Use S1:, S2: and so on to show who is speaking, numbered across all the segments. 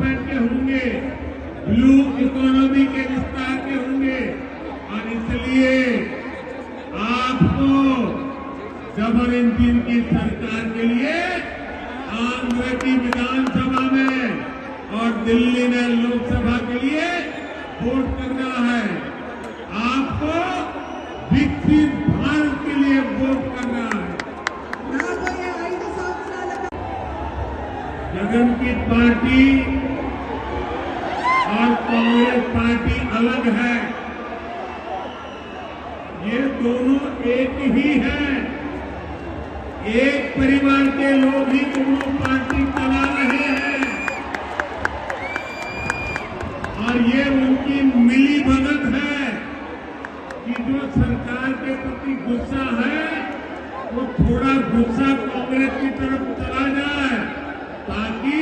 S1: Development के होंगे blue economy के विस्तार के होंगे। और इसलिए आपको जबरन दिन की सरकार के लिए आंध्र की विधानसभा में और दिल्ली में लोकसभा के लिए वोट करना है। आपको विकसित भारत के लिए वोट करना है। जगन की पार्टी पार्टी अलग है। ये दोनों एक ही है। एक परिवार के लोग ही दोनों पार्टी चला रहे हैं। और ये उनकी मिली भगत है कि जो सरकार के प्रति गुस्सा है, वो थोड़ा गुस्सा कांग्रेस की तरफ़ चला जाए, ताकि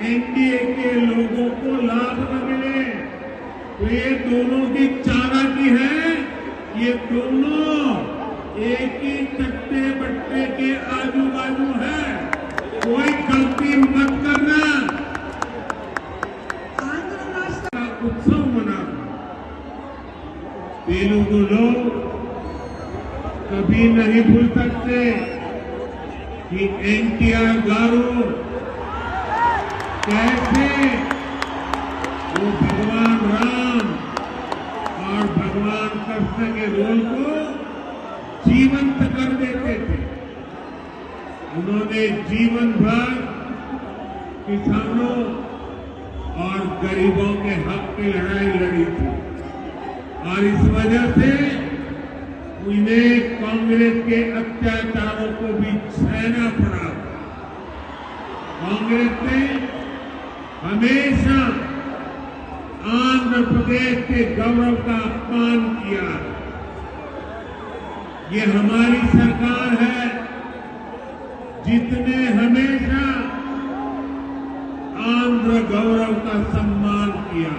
S1: एनडीए के लोगों को लाभ न मिले। तो ये दोनों की चालाकी है। ये दोनों एक ही चट्टे बट्टे के आजू बाजू है। कोई गलती मत करना। उत्सव मना। तीनों को लोग कभी नहीं भूल सकते कि एन टी आर गारू कैसे कृष्ण के रोल को जीवंत कर देते थे। उन्होंने जीवन भर किसानों और गरीबों के हक की लड़ाई लड़ी थी। और इस वजह से उन्हें कांग्रेस के अत्याचारों को भी सहना पड़ा। कांग्रेस ने हमेशा आंध्र प्रदेश के गौरव का अपमान किया। ये हमारी सरकार है, जिसने हमेशा आंध्र गौरव का सम्मान किया।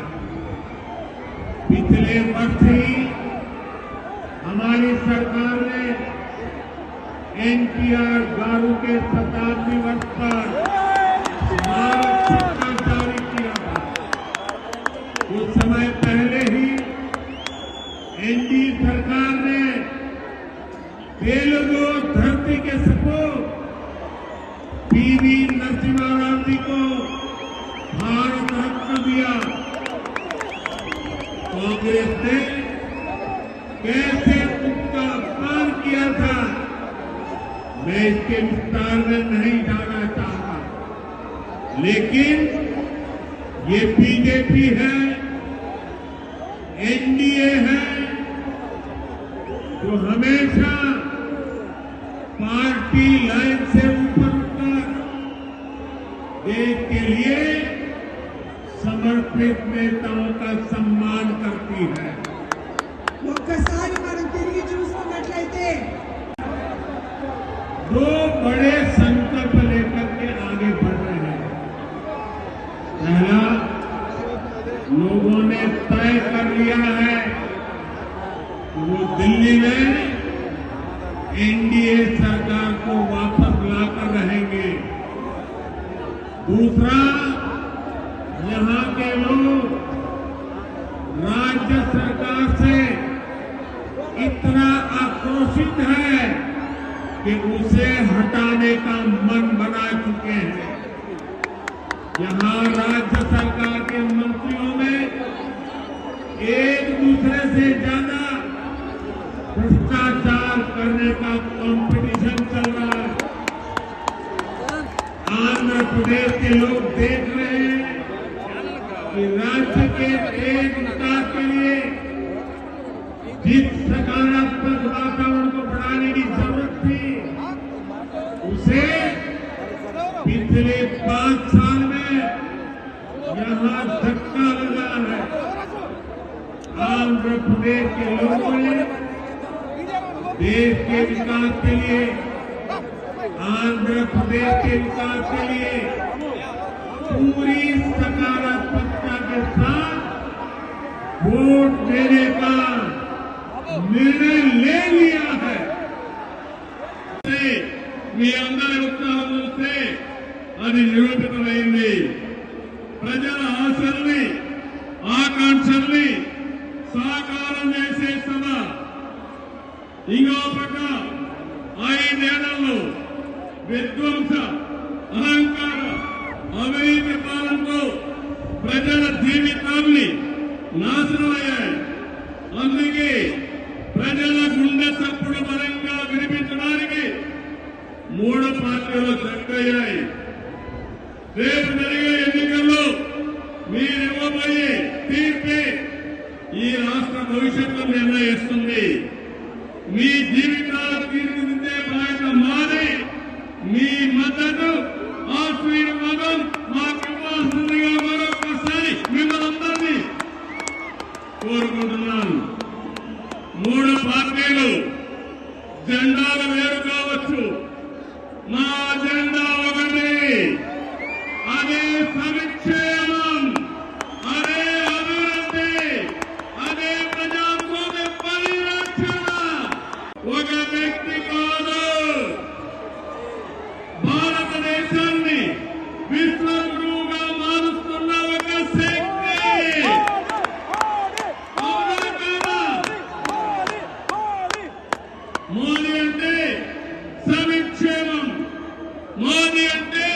S1: पिछले वर्ष ही हमारी सरकार ने एनटीआर गारू के शताब्दी वर्ष पर मैं इसके विस्तार में नहीं जाना चाहता लेकिन ये बीजेपी है इतना आक्रोशित है कि उसे हटाने का मन बना चुके हैं। यहाँ राज्य सरकार के मंत्रियों में एक दूसरे से ज़्यादा भ्रष्टाचार करने का कंपटीशन चल रहा है। आंध्र प्रदेश के लोग देख रहे हैं कि राज्य के तेज विकास के लिए जिस सकारात्मक वातावरण को बढ़ाने की ज़रूरत थी उसे पिछले पाँच साल में यहाँ धक्का लगा है आंध्र प्रदेश के लोगों ने देश के विकास के लिए आंध्र प्रदेश के विकास के लिए पूरी सकारात्मकता के साथ वोट देने का निर्णय ले लिया है మీ అందరి ఉత్సాహం చూస్తే అది నిరూపితమైంది
S2: ప్రజల ఆశల్ని ఆకాంక్షల్ని సాకారం చేసే సభ ఇంకో పక్క ఐదేళ్ళలో విధ్వంస అహంకార అవినీతి పాలనతో ప్రజల జీవితాన్ని నాశనమయ్యాయి. అందుకే ప్రజల గుండె చప్పుడు బలంగా వినిపించడానికి మూడు పార్టీలు చక్కయ్యాయి రేపు జరిగే ఎన్నికల్లో మీరు ఇవ్వబోయే తీర్పే ఈ రాష్ట్ర భవిష్యత్తు నిర్ణయిస్తుంది మీ జీవితాల తీర్చిదిద్దే బాధ్యత మాది మీ మద్దతు ఆశీర్వాదం మాకు ఇవ్వాల్సిందిగా మరొకసారి మిమ్మల్ని అందరినీ కోరుకుంటున్నాను మూడు పార్టీలు జెండాలు వేరు కావచ్చు. మా జెండా ఒకటి. అదే సంక్షేమం అదే అభివృద్ధి అదే ప్రజాస్వామ్య పరిరక్షణ ఒక వ్యక్తి కాదు భారతదేశాన్ని విశ్వగురువుగా మారుస్తున్న ఒక శక్తి అవునా కాదా? మోదీ అంటే సంక్షేమం మోదీ అంటే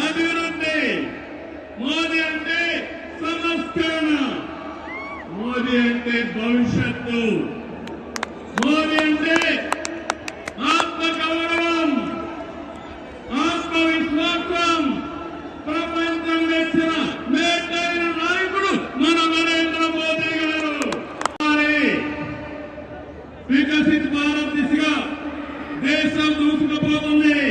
S2: అభివృద్ధి మోదీ అంటే సంస్కరణ మోదీ అంటే భవిష్యత్తు మోదీ అంటే ఆత్మగౌరవం ఆత్మవిశ్వాసం ప్రపంచం మెచ్చిన మేటైన నాయకుడు మన నరేంద్ర మోదీ గారు మరి వికసిత్ భారత్ దిశగా దేశం దూసుకుపోతుంది.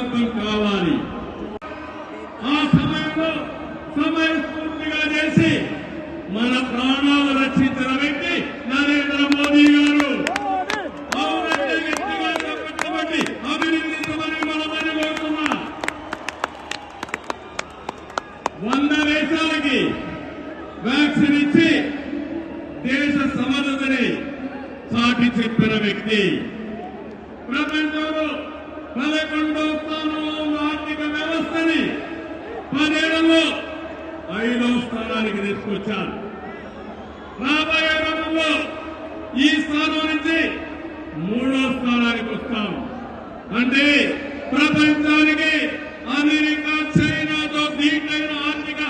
S2: సంకల్పం కావాలి స్థానానికి రాబోయే రోజుల్లో ఈ స్థానం నుంచి మూడో స్థానానికి వస్తాం. అంటే ప్రపంచానికి అమెరికా చైనాతో దీటైన ఆర్థిక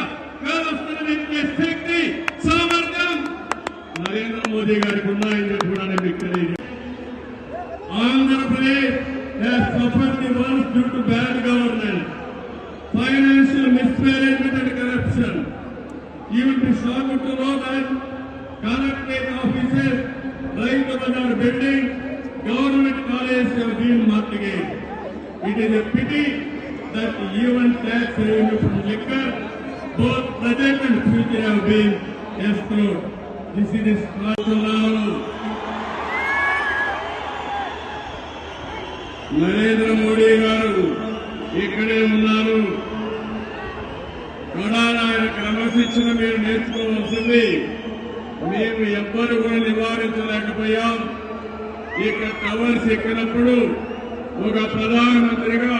S2: వ్యవస్థను నింపే శక్తి సామర్థ్యం నరేంద్ర మోదీ గారికి ఉన్నాయని చెప్పి కూడా నేను మీకు తెలియజేస్తాను. Andhra Pradesh has suffered the worst due to bad governance, financial mismanagement will be shocked to know that collectorate offices, Raita Bazar building, government colleges have been mortgaged. It is a pity that even tax revenue from liquor, both present and future have been escrowed. This is the struggle. Narendra Modi గారు ఇక్కడే ఉన్నారు కొడాలి క్రమశిక్షణ మీరు నేర్చుకోవాల్సింది. మేము ఎవ్వరు కూడా నివారించలేకపోయాం. ఇక టవర్స్ ఎక్కినప్పుడు ఒక ప్రధానమంత్రిగా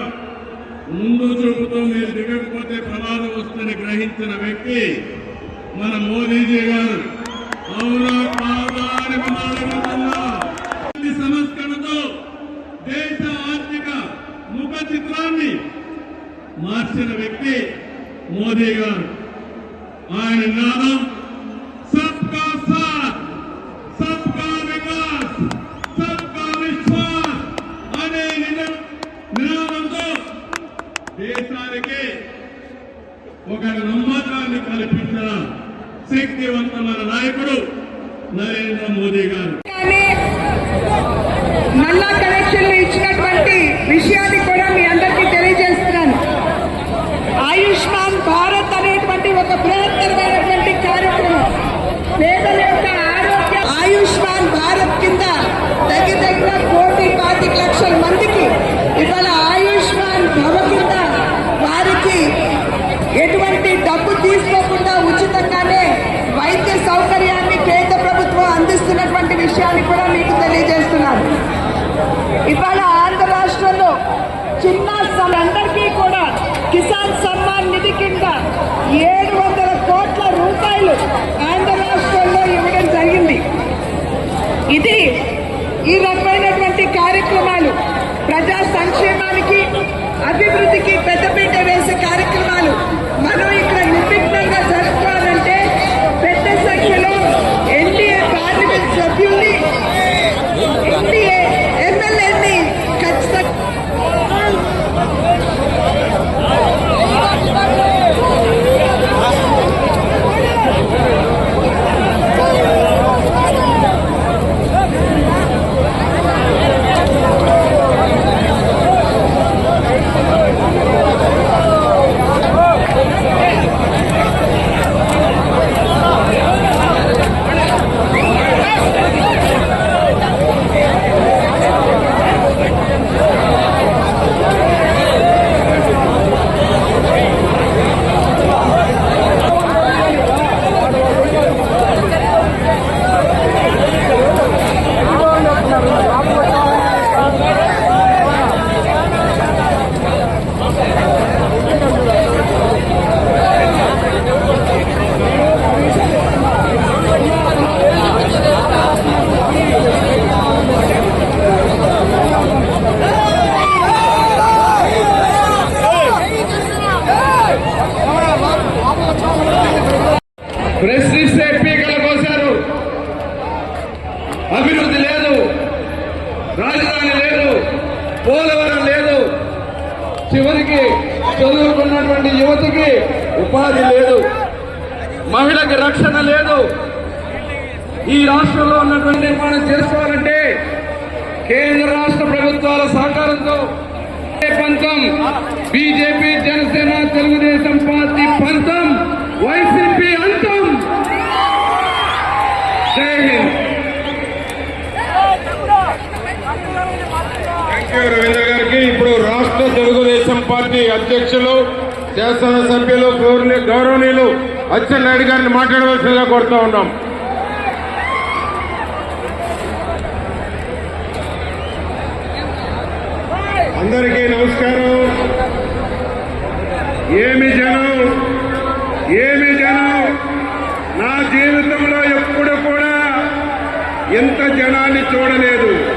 S2: ముందు చూపుతో మీరు దిగకపోతే ప్రమాదం వస్తుందని గ్రహించిన వ్యక్తి మన మోదీజీ గారు. అవునా కాదా అని సంస్కరణతో దేశ ఆర్థిక ముఖ చిత్రాన్ని మార్చిన వ్యక్తి మోదీ గారు ఆయన నినాదం సబ్కా సాత్ సబ్కా వికాస్ సబ్కా విశ్వాస్ అనే నిన- నినాదంతో దేశానికి ఒక నమ్మకాన్ని కల్పించిన శక్తివంతమైన నాయకుడు నరేంద్ర మోదీ గారు
S3: అందరికీ కూడా కిసాన్ సమ్మాన్ నిధి కింద ఏడు వందల కోట్ల రూపాయలు ఆంధ్ర రాష్ట్రంలో ఇవ్వడం జరిగింది. ఇది ఈ రకమైనటువంటి కార్యక్రమాలు ప్రజా సంక్షేమానికి అభివృద్ధికి పెద్దపీట వేసే కార్యక్రమాలు మనం ఇక్కడ నిర్విఘ్నంగా జరుపుకోవాలంటే పెద్ద సంఖ్యలో ఎన్డీఏ పార్లమెంట్ సభ్యుల్ని ఎన్డీఏ
S4: యువతికి ఉపాధి లేదు. మహిళకి రక్షణ లేదు. ఈ రాష్ట్రంలో ఉన్నటువంటి నిర్మాణం చేసుకోవాలంటే కేంద్ర రాష్ట్ర ప్రభుత్వాల సహకారంతో పంతం? బీజేపీ జనసేన తెలుగుదేశం పార్టీ పంతం వైసీపీ అంతం. జై హింద్.
S5: రవీంద్ర గారికి. ఇప్పుడు రాష్ట్ర తెలుగుదేశం పార్టీ అధ్యక్షులు శాసనసభ్యులు గౌరవ- గౌరవనీయులు అచ్చెన్నాయుడు గారిని మాట్లాడవలసిందిగా కోరుతా ఉన్నాం. అందరికీ నమస్కారం. ఏమి జనం ఏమి జనం? నా జీవితంలో ఎప్పుడు కూడా ఇంత జనాన్ని చూడలేదు.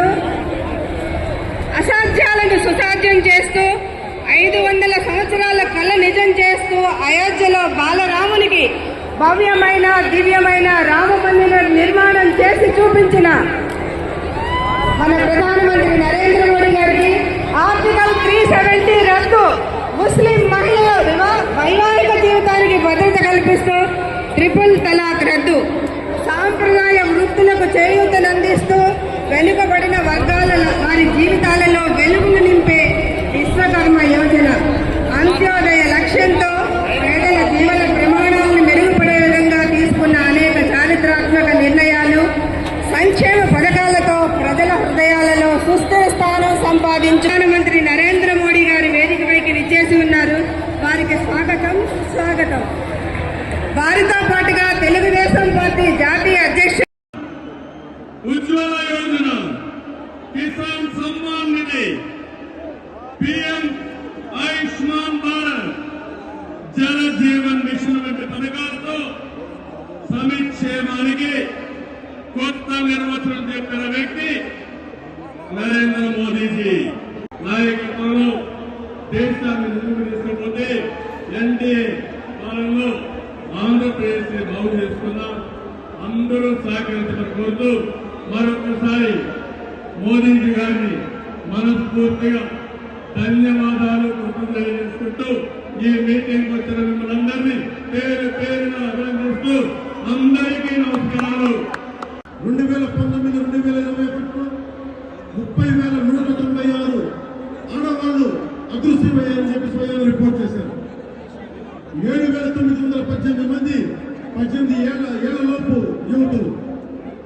S3: చేస్తూ అసాధ్యాలను సుసాధ్యం చేస్తూ ఐదు వందల సంవత్సరాల కళ నిజం చేస్తూ అయోధ్యలో బాలరామునికి భవ్యమైన దివ్యమైన రామ మందిర నిర్మాణం చేసి చూపించిన మన ప్రధానమంత్రి నరేంద్ర మోడీ గారికి ఆర్టికల్ త్రీ సెవెంటీ రద్దు ముస్లిం మహిళల వైవాహిక జీవితానికి భద్రత కల్పిస్తూ ట్రిపుల్ తలాక్ రద్దు. సాంప్రదాయ వృత్తులకు చేయూతనందిస్తూ
S2: కిసాన్ సమ్మాన్ నిధి. పిఎం ఆయుష్మాన్ భారత్. జన జీవన్ మిషన్ వంటి పథకాలతో సంక్షేమానికి కొత్త నిర్వచనం చెప్పిన వ్యక్తి నరేంద్ర మోదీజీ. నాయకత్వంలో దేశాన్ని ముందుకు తీసుకుపోతే ఎన్డీఏ పాలనలో ఆంధ్రప్రదేశ్ బాగు చేసుకున్నాం అందరూ సహకరించడం కోరుతూ మరొకసారి మోదీజీ గారిని మనస్ఫూర్తిగా ధన్యవాదాలు తెలియజేసుకుంటూ ఈ మీటింగ్ వచ్చిన మిమ్మల్ని పేరు పేరున అభినందిస్తూ అందరికీ నమస్కారాలు.
S6: రెండు వేల పంతొమ్మిది రెండు వేల ఇరవై ఒకటి ముప్పై వేల నూట తొంభై ఆరు ఆడవాళ్ళు అదృశ్యమయ్యారని చెప్పి స్వయం రిపోర్ట్ చేశారు. ఏడు వేల తొమ్మిది వందల పద్దెనిమిది మంది పద్దెనిమిది ఏళ్ళ ఏళ్ళలోపు యువతులు.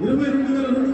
S6: ఇరవై రెండు వేల రెండు